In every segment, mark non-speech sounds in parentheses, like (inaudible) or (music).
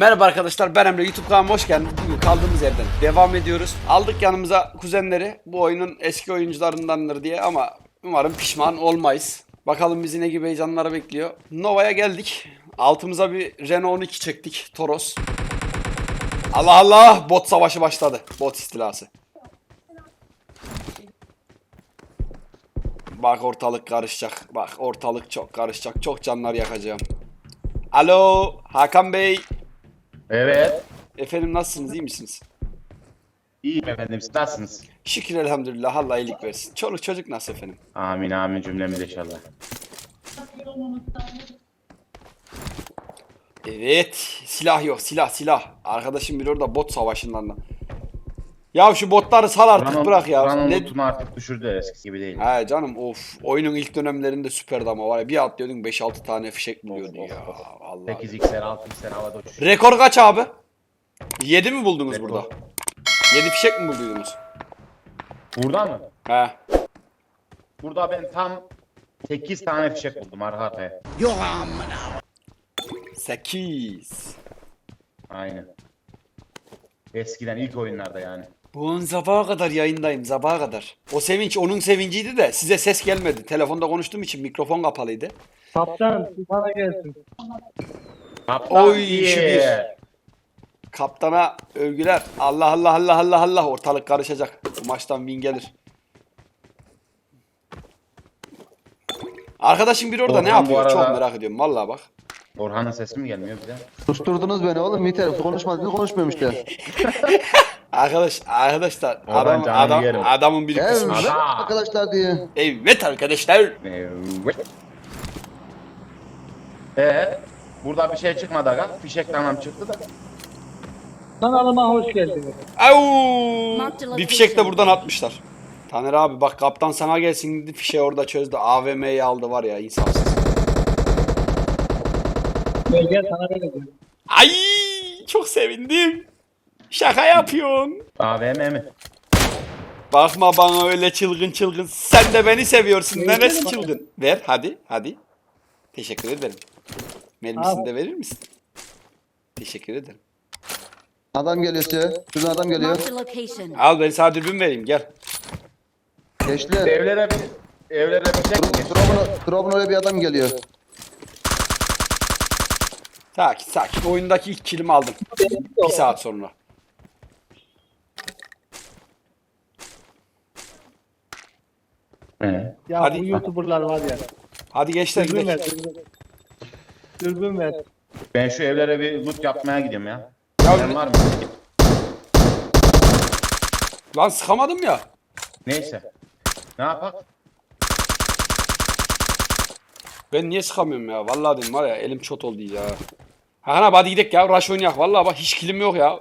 Merhaba arkadaşlar ben Emre YouTube kanalıma hoş geldiniz. Bugün kaldığımız yerden devam ediyoruz. Aldık yanımıza kuzenleri bu oyunun eski oyuncularındandır diye ama umarım pişman olmayız. Bakalım bizi ne gibi heyecanlar bekliyor. Nova'ya geldik. Altımıza bir Renault 12 çektik. Toros. Allah Allah bot savaşı başladı. Bot istilası. Bak ortalık karışacak. Bak ortalık çok karışacak. Çok canlar yakacağım. Alo Hakan Bey. Evet. Efendim nasılsınız iyi misiniz? İyiyim efendim. Siz nasılsınız? Şükür elhamdülillah Allah iyilik versin. Çoluk çocuk nasıl efendim? Amin amin cümlemiz inşallah. Evet silah yok silah silah. Arkadaşım bir orada bot savaşından da. Ya şu botları sal artık Buranın- bırak ya. buranın Ne... artık düşürdüler eskisi gibi değil. He canım of oyunun ilk dönemlerinde süperdi ama var ya bir atlıyordun 5-6 tane fişek buluyordun of, ya. of. Allah. 8x'ler 6x'ler havada uçuyor. Rekor kaç abi? 7 mi buldunuz Rekor. burada? 7 fişek mi buldunuz? Burada mı? He. Burada ben tam 8 tane fişek buldum arka arkaya. 8. Aynen. Eskiden ilk oyunlarda yani. Bugün sabaha kadar yayındayım sabaha kadar. O sevinç onun sevinciydi de size ses gelmedi. Telefonda konuştuğum için mikrofon kapalıydı. Kaptan bana gelsin. Kaptan Oy, iyi. şu bir. Kaptana övgüler. Allah Allah Allah Allah Allah ortalık karışacak. Bu maçtan win gelir. Arkadaşım bir orada ne Orhan bu yapıyor? Çok arada- merak ediyorum vallahi bak. Orhan'ın sesi mi gelmiyor bize? Susturdunuz beni oğlum yeter konuşmadınız konuşmuyorum işte. (laughs) Arkadaş arkadaşlar adam, adam yerim. adamın biri Evet. Adam. arkadaşlar diye. Evet arkadaşlar. Evet. Ee, burada bir şey çıkmadı aga. Fişek tamam çıktı da. Kanalıma hoş geldiniz. Au! Bir fişek de buradan atmışlar. Taner abi bak kaptan sana gelsin dedi fişeği orada çözdü. AVM'yi aldı var ya insafsız. Gel gel sana vereceğim. Ay çok sevindim. Şaka yapıyorsun. AVM mi? Bakma bana öyle çılgın çılgın. Sen de beni seviyorsun. Neresi çılgın? Ver hadi hadi. Teşekkür ederim. Mermisini de verir misin? Teşekkür ederim. Adam geliyor size. Şuradan adam geliyor. Marked a location. Al ben sana dürbün vereyim gel. Geçtiler. Evlere bir evlere bir geçti? Drop'un drop'un oraya bir adam geliyor. Sakin sakin. Oyundaki ilk kilimi aldım. Bir saat sonra. He. Ya Hadi. bu youtuberlar var ya. Hadi gençler Dürbün ver. gidelim. Dürbün ver. Dürbün ver. Ben şu evlere bir loot yapmaya gidiyorum ya. Ya Sen var mı? Lan sıkamadım ya. Neyse. Ne yapak? Ben niye sıkamıyorum ya? Vallahi dedim var ya elim çot oldu ya. Hakan abi hadi gidelim ya. Rush oynayak. Vallahi bak hiç kilim yok ya.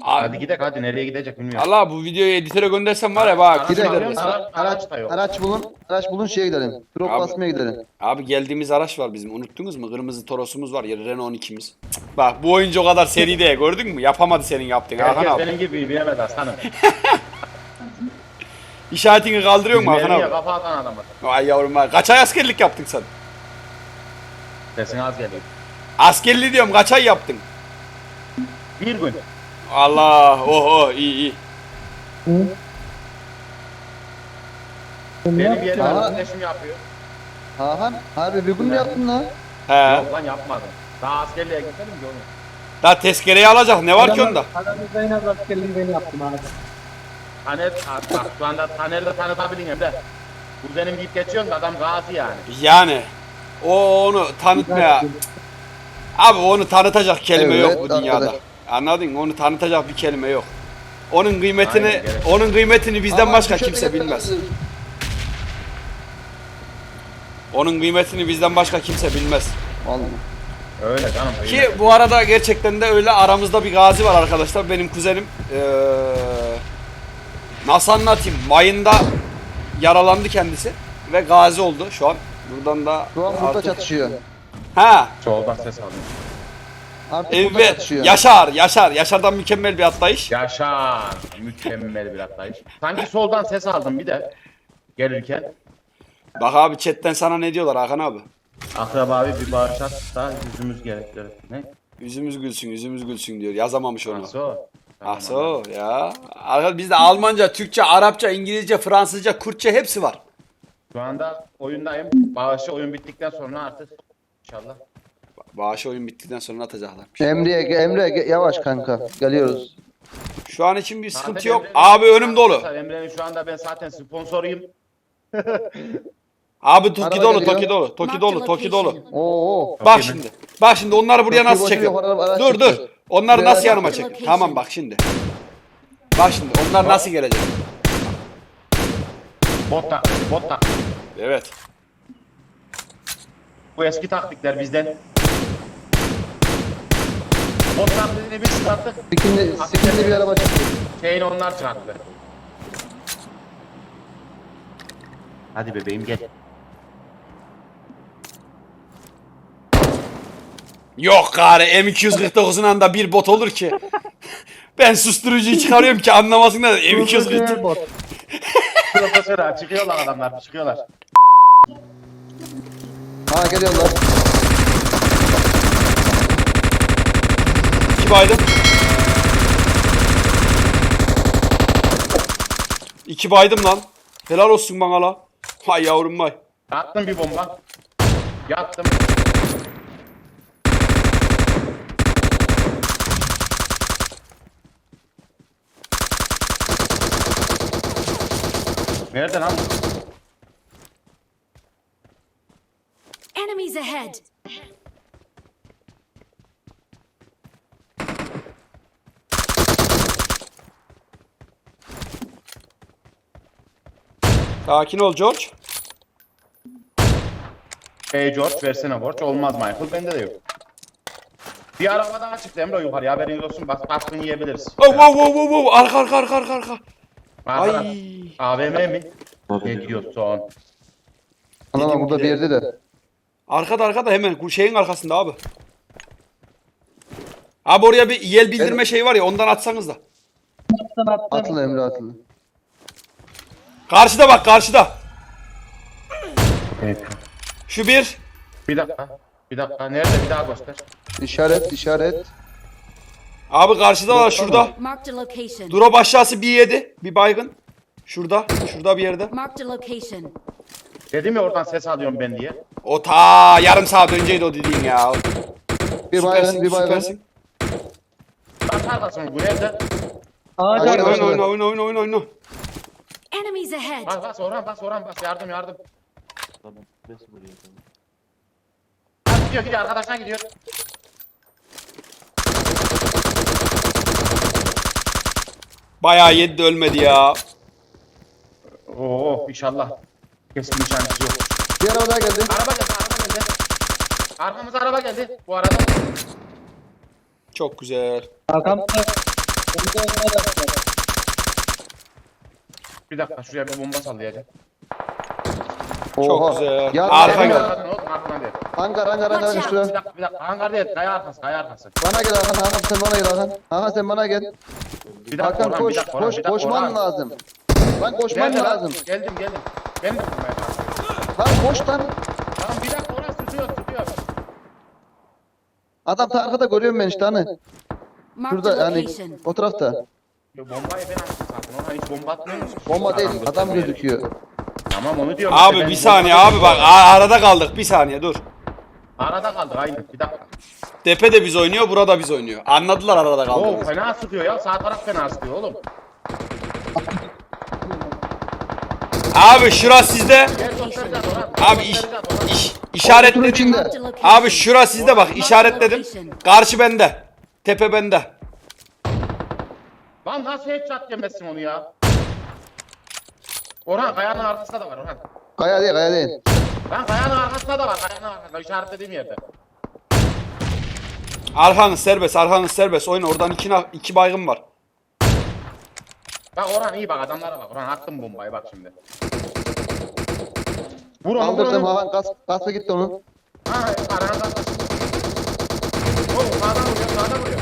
Hadi Abi, gidelim hadi nereye gidecek bilmiyorum. Allah bu videoyu editöre göndersem var ya bak. Araç? Ara- araç da yok. Araç bulun. Araç bulun şeye gidelim. Drop Abi. basmaya gidelim. Abi geldiğimiz araç var bizim. Unuttunuz mu? Kırmızı Toros'umuz var ya Renault 12'miz. Cık, Bak bu oyuncu o kadar seri değil. Gördün mü? Yapamadı senin yaptığın. Hakan Herkes abi. benim gibi bilemez aslanım. (laughs) İşaretini kaldırıyor mu Hakan Bilmeyene abi? kafa atan adamı. Vay yavrum vay. Kaç ay askerlik yaptın sen? Sesin az geliyor. Askerliği diyorum kaç ay yaptın? Bir gün. Allah oh oh iyi iyi. Benim yerim Aha. kardeşim yapıyor. Hakan harbi bir gün mü yaptın lan? He. Yok lan yapmadım. Daha askerliğe gitmedim ki oğlum. Daha tezkereyi alacak ne var ki onda? Aramızda en az askerliği ben yaptım abi. Taner, bak şu anda Taner'le tanıtabilirim hem de. Kuzenim deyip geçiyorsun da adam gazi yani. Yani o onu tanıtmaya abi onu tanıtacak kelime Evet, yok bu dünyada. Anladın mı? Onu tanıtacak bir kelime yok. Onun kıymetini Aynen, gerek. onun kıymetini bizden Ama başka kimse yapalım. bilmez. Onun kıymetini bizden başka kimse bilmez. Vallahi. Öyle canım. Ki bu arada gerçekten de öyle aramızda bir gazi var arkadaşlar. Benim kuzenim eee nasıl anlatayım? Mayında yaralandı kendisi ve gazi oldu şu an. Buradan da Şu an burada artık- çatışıyor. Ha, Soldan ses aldım. Artık burada evet. Yaşar, Yaşar. Yaşar'dan mükemmel bir atlayış. Yaşa. Mükemmel bir atlayış. Sanki soldan ses aldım bir de. Gelirken. Bak abi chatten sana ne diyorlar Hakan abi? Akraba abi bir bağışlat da yüzümüz gerektirir. Ne? Yüzümüz gülsün, yüzümüz gülsün diyor. Yazamamış onu. Nasıl? Ah so ya. Arkadaş bizde Almanca, Türkçe, Arapça, İngilizce, Fransızca, Kürtçe hepsi var. Şu anda oyundayım. Bağışı oyun bittikten sonra artık inşallah. Bağış oyun bittikten sonra atacaklar. Emre'ye Emre ge- yavaş kanka. Geliyoruz. Şu an için bir sıkıntı Zaten yok. Emre'nin- Abi önüm dolu. Emre'nin şu anda ben zaten sponsoruyum. (laughs) Abi Toki Araba dolu, geliyor. Toki dolu, Toki dolu, Toki dolu. Oo. Bak şimdi. Bak şimdi onları buraya nasıl çekiyor? Dur dur. Onları Buraya nasıl yanıma çek? Tamam bak şimdi. Bak şimdi onlar nasıl gelecek? Bot tak, bot tak. Evet. Bu eski taktikler bizden. Bot taklidini biz çıkarttık. Sikinli, sikinli bir araba çıktı. Şeyini onlar çıkarttı. Hadi bebeğim gel. Yok gari M249'un anda bir bot olur ki. ben susturucuyu çıkarıyorum ki anlamasınlar da M249. bot. Profesör çıkıyorlar adamlar çıkıyorlar. Ha geliyorlar. İki baydım. İki baydım lan. Helal olsun bana la. Hay yavrum vay. Attım bir bomba. Yattım. Nerede lan? Enemies ahead! Sakin ol George. Hey George versene borç. Olmaz Michael. Bende de yok. Bir araba daha çıktı Emre yukarı. Haberiniz olsun. Bak baskın yiyebiliriz. Oh, wow, wow, wow, wow. Arka arka arka arka arka. Ay. AVM mi? Ne gidiyorsun? Anam burada bir de- yerde de. Arkada arkada hemen şeyin arkasında abi. Abi oraya bir yel bildirme şeyi var ya ondan atsanız da. Atıl Emre atıl. Karşıda bak karşıda. Evet. Şu bir. Bir dakika. Bir dakika. Nerede? Bir daha göster. İşaret işaret. Abi karşıda var şurada. Marked a location. Drop aşağısı bir yedi. Bir baygın. Şurada. Şurada bir yerde. Marked a location. Dedim ya oradan ses alıyorum ben diye. O ta yarım saat önceydi o dediğin ya. Bir baygın bir baygın. Bak arkasını bu nerede? Ağaç Oyna oyna oyna oyna oyna oyna. Enemies ahead! Bas bas Orhan bas Orhan bas yardım yardım. Ha, gidiyor gidiyor arkadaşına gidiyor. Bayağı yedi de ölmedi ya. Oo inşallah. Keskin nişancısı yok. Bir araba daha geldi. Araba geldi araba geldi. Arkamıza araba geldi bu arada. Çok güzel. Arkamda. De- Bir dakika şuraya bir bomba sallayacağım. Çok Oha. güzel. Ya, Arka gel. Arkadan değil. Hangar hangar hangar Watch şuraya. Bir dakika bir dakika. Hangar değil kaya arkası kaya arkası. Bana gel Hakan Hakan sen bana gel Hakan. Hakan sen bana gel. Bir dakika Hakan Orhan koş bir dakika Orhan koş bir dakika koşman Orhan. lazım. Lan koşman lazım. Geldim geldim. Ben de vurmaya başladım. Lan koş lan. Tamam bir dakika Orhan tutuyor tutuyor. Adam ta arkada görüyorum ben işte hani. Şurada yani o tarafta. Ya bombayı ben attım zaten. Orhan hiç bomba atmıyor musun? Bomba değil Adam gözüküyor. Tamam onu diyorum. işte, Abi ben bir saniye bomba- abi bak a- arada kaldık bir saniye dur. Arada kaldık aynı. Bir dakika. Tepe de biz oynuyor, burada biz oynuyor. Anladılar arada Oo kaldığımızı. fena sıkıyor ya. Sağ taraf fena sıkıyor oğlum. Abi şura sizde. Gel göstereceğiz Orhan. Abi iş, Göstereceğiz Orhan. iş işaretledim. içinde. Abi şura sizde bak işaretledim. Karşı bende. Tepe bende. Lan nasıl headshot yemezsin onu ya? Orhan kayanın arkasında da var Orhan. Kaya değil kaya değil. Lan kayanın arkasında da var. Kayanın arkasında işaretlediğim yerde. Arkanız serbest, arkanız serbest. Oyna oradan iki, na- iki baygın var. Bak Orhan iyi bak adamlara bak. Orhan attım bombayı bak şimdi. Vur onu vur Kaldırdım onu. Hakan kas, kası gitti onun. Ha karanın arkasında. Oğlum sağdan vuruyor sağdan vuruyor.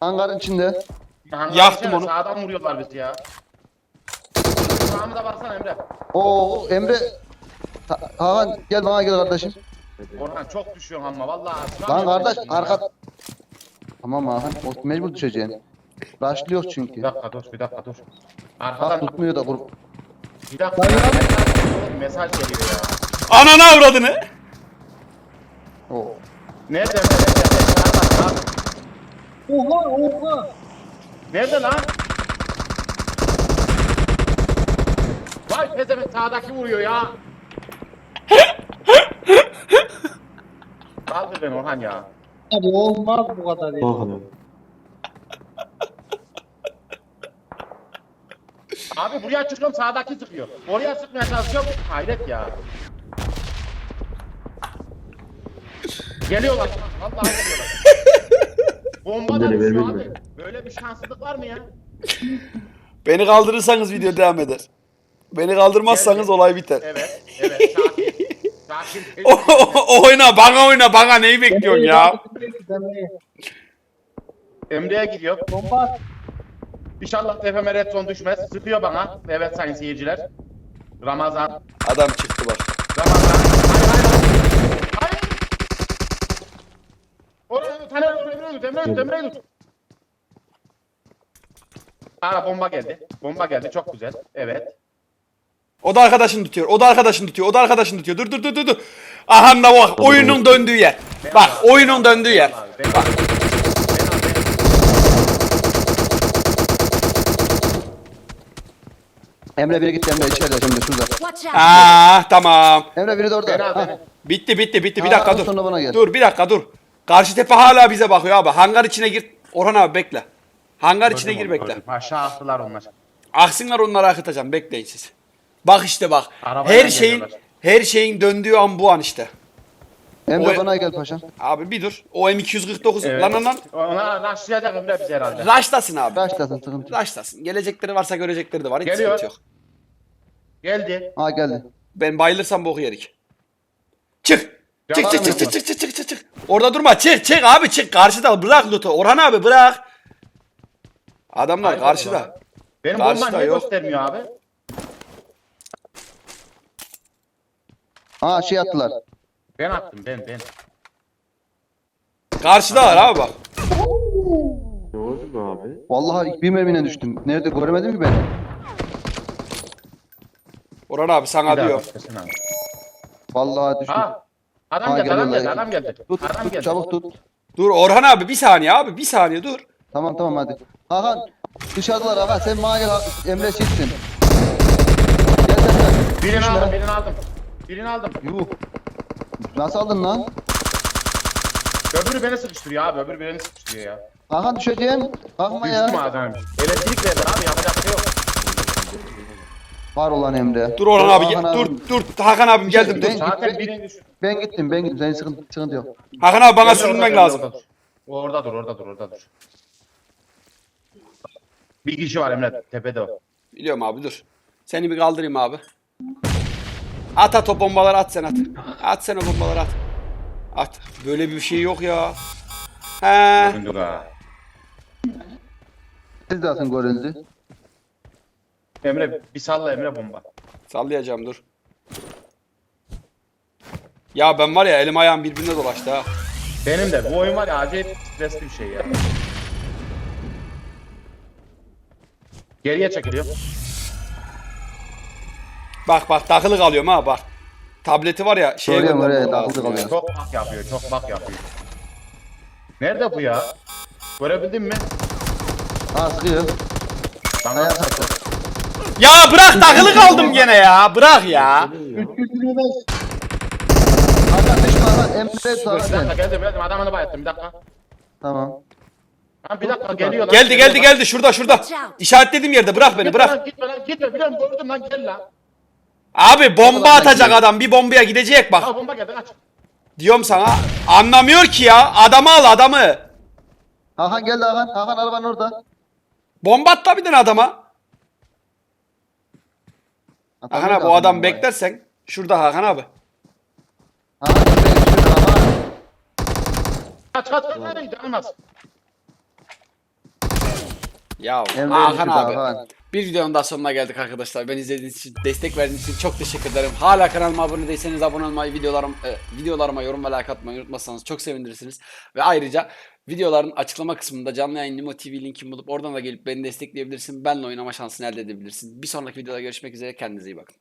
Hangarın içinde. Hangarın Yaktım içine onu. Sağdan vuruyorlar bizi ya. Sağımıza baksana Emre. Oo Emre. Ha- Hakan gel bana gel kardeşim. Orhan çok düşüyorsun ama vallahi. Lan kardeş arka... Tamam Hakan o mecbur düşeceksin. Başlıyor çünkü. Bir dakika dur bir dakika dur. Bak Arkadan tutmuyor da grup. bir dakika. Mesaj, mesaj geliyor ya. Ananı avradını. Oo. Nerede nerede? Oha oha. Nerede lan? Vay pezevenk sağdaki vuruyor ya. (laughs) Kaldır beni Orhan ya. Abi olmaz bu kadar ya. Abi buraya çıkıyorum sağdaki sıkıyor. Oraya sıkmaya çalışıyorum. Hayret ya. Geliyorlar. Vallahi geliyorlar. Bomba da düşüyor abi. Böyle bir şanssızlık var mı ya? Beni kaldırırsanız video devam eder. Beni kaldırmazsanız olay biter. Evet, evet. Sakin. Sakin. (laughs) O, o- oyna bana oyna bana neyi bekliyorsun ya? Emre'ye gidiyor. Bomba at. İnşallah tepeme red zone düşmez. Sıkıyor bana. Evet sayın seyirciler. Ramazan. Adam çıktı bak. Ramazan. Hayır hayır. Hayır. Oraya tut. Taner oraya tut. Emre'ye tut. Aa bomba geldi. Bomba geldi. Çok güzel. Evet. O da arkadaşını tutuyor. O da arkadaşını tutuyor. O da arkadaşını tutuyor. Dur dur dur dur dur. Aha da bak oyunun döndüğü yer. Bak oyunun döndüğü yer. Bak. Emre biri gitti Emre içeride şimdi şurada. Watch out! Aa tamam. Emre biri de orada. Ha. Bitti bitti bitti. Bir dakika dur. sonra bana gel. Dur bir dakika dur. Karşı tepe hala bize bakıyor abi. Hangar içine gir. Orhan abi bekle. Hangar içine gir bekle. Aşağı attılar onlar. Aksınlar onları akıtacağım. Bekleyin siz. Bak işte bak. Arabayla Her şeyin geliyorlar. her şeyin döndüğü an bu an işte. Emre O- bana gel paşam. Abi bir dur. O M249 Evet. lan lan lan. Ona raşlayacak Emre bizi herhalde. Raşlasın abi. Başlasın sıkıntı. yok. Raşlasın. Gelecekleri varsa görecekleri de var. Hiç Geliyor. sıkıntı yok. Geldi. Ha geldi. Ben bayılırsam boku yerik. Çık. Çık var çık çık çık çık çık çık çık çık. Orada durma. Çık çık abi çık. Karşıda bırak loot'u. Orhan abi bırak. Adamlar Hayır, karşıda. vallahi. Benim Karşıda bombam niye yok. göstermiyor abi? Ha şey attılar. Ben attım ben ben. Karşıdalar abi bak. Vallahi bir mermiyle düştüm. Nerede göremedim ki ben. Orhan abi sana Bir daha diyor. göstersin abi. Vallahi düştüm. Ha. Adam geldi, adam geliyorlar. geldi, adam geldi. Tut, Adam tut geldi. çabuk tut. Dur Orhan abi bir saniye abi. Bir saniye dur. Tamam tamam hadi. Hakan dışarıdalar Hakan sen bana gel. Emre çiftsin. Gel sen de. Birini Düşme. aldım, birini aldım. Birini aldım. Yuh. Nasıl aldın lan? Öbürü beni sıkıştırıyor abi, öbürü beni sıkıştırıyor ya. Hakan düşeceksin. Bakma Düştüm ya. ağzına. Elektrik verdi abi, yapacak bir şey yok. Var olan Emre. Dur Orhan abi. Gel- Dur dur. Hakan abim geldim dur. Ben- Zaten birini düştü. Ben gittim ben gittim. Senin sıkıntı, sıkıntı yok. Hakan abi bana Emre orada, sürünmen Emre lazım. orada dur. Orada dur, orada dur, orada dur. Bir kişi var Emre, tepede o. Biliyorum abi dur. Seni bir kaldırayım abi. At at o bombaları at sen at. At sen o bombaları at. At. Böyle bir şey yok ya. He. Dur ha. Siz de atın görüldü. Emre, bir salla Emre bomba. Sallayacağım dur. Ya ben var ya elim ayağım birbirine dolaştı ha. Benim de, bu oyun var ya acayip stresli bir şey ya. Geriye çekiliyor. Bak bak takılı kalıyorum ha bak. Tableti var ya şeye Söylüyorum oraya göndermem lazım ya. kalıyor. Çok bak yapıyor, çok bak yapıyor. Nerede bu ya? Görebildin mi? Ha sıkıyor. Bana Ayağa kalktı. Ya bırak takılı kaldım gene ya. Bırak ya. 325. Hakan düşme Hakan. Emre tut Bir Hakan dakika sen. geldim geldim adamını bayılttım bir dakika. Tamam. Ha, bir dakika geliyor lan. Geldi geldi lan. geldi şurada şurada. İşaretlediğim yerde bırak beni Gitme bırak. lan gitme lan gitme biliyorum gördüm lan gel lan. Abi bomba atacak adam bir bombaya gidecek bak. Ha bomba geldi kaç. Diyorum sana. Anlamıyor ki ya. Adamı al adamı. Hakan geldi Hakan. Hakan arabanın orada. Bomba at bir tane adama. Hakan Hakan abi o adam bombayı? beklersen. Şurada Hakan abi. Hakan Emre düşürdü Hakan. Kaç kaç kaç nereye. Ya Emre Hakan abi. Hakan. Bir videonun daha sonuna geldik arkadaşlar. Ben izlediğiniz için, destek verdiğiniz için çok teşekkür ederim. Hala kanalıma abone değilseniz abone olmayı, videolarım, e, videolarıma yorum ve like atmayı unutmazsanız çok sevinirsiniz. Ve ayrıca videoların açıklama kısmında canlı yayın Nimo TV linkini bulup oradan da gelip beni destekleyebilirsin. Benle oynama şansını elde edebilirsin. Bir sonraki videoda görüşmek üzere. Kendinize iyi bakın.